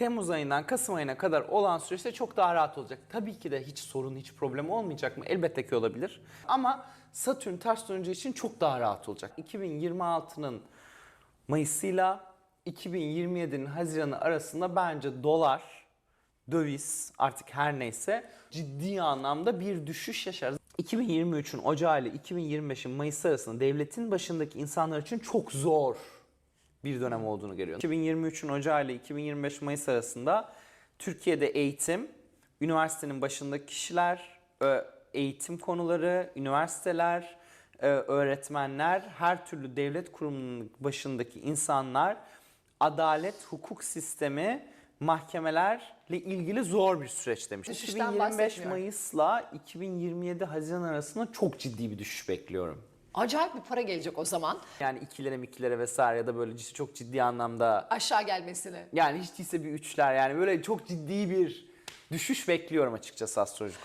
Temmuz ayından Kasım ayına kadar olan süreçte çok daha rahat olacak. Tabii ki de hiç sorun, hiç problem olmayacak mı? Elbette ki olabilir. Ama Satürn ters döneceği için çok daha rahat olacak. 2026'nın Mayıs'ıyla 2027'nin Haziran'ı arasında bence dolar, döviz artık her neyse ciddi anlamda bir düşüş yaşarız. 2023'ün Ocağı ile 2025'in Mayıs arasında devletin başındaki insanlar için çok zor bir dönem olduğunu görüyorum. 2023'ün Ocağı ile 2025 Mayıs arasında Türkiye'de eğitim, üniversitenin başındaki kişiler, eğitim konuları, üniversiteler, öğretmenler, her türlü devlet kurumunun başındaki insanlar, adalet, hukuk sistemi, mahkemelerle ilgili zor bir süreç demiş. Düşüşten 2025 bahsetmiyorum. Mayıs'la 2027 Haziran arasında çok ciddi bir düşüş bekliyorum. Acayip bir para gelecek o zaman Yani ikilere mikilere vesaire ya da böyle çok ciddi anlamda aşağı gelmesini. yani hiç değilse bir üçler yani böyle çok ciddi bir düşüş bekliyorum açıkçası astrolojik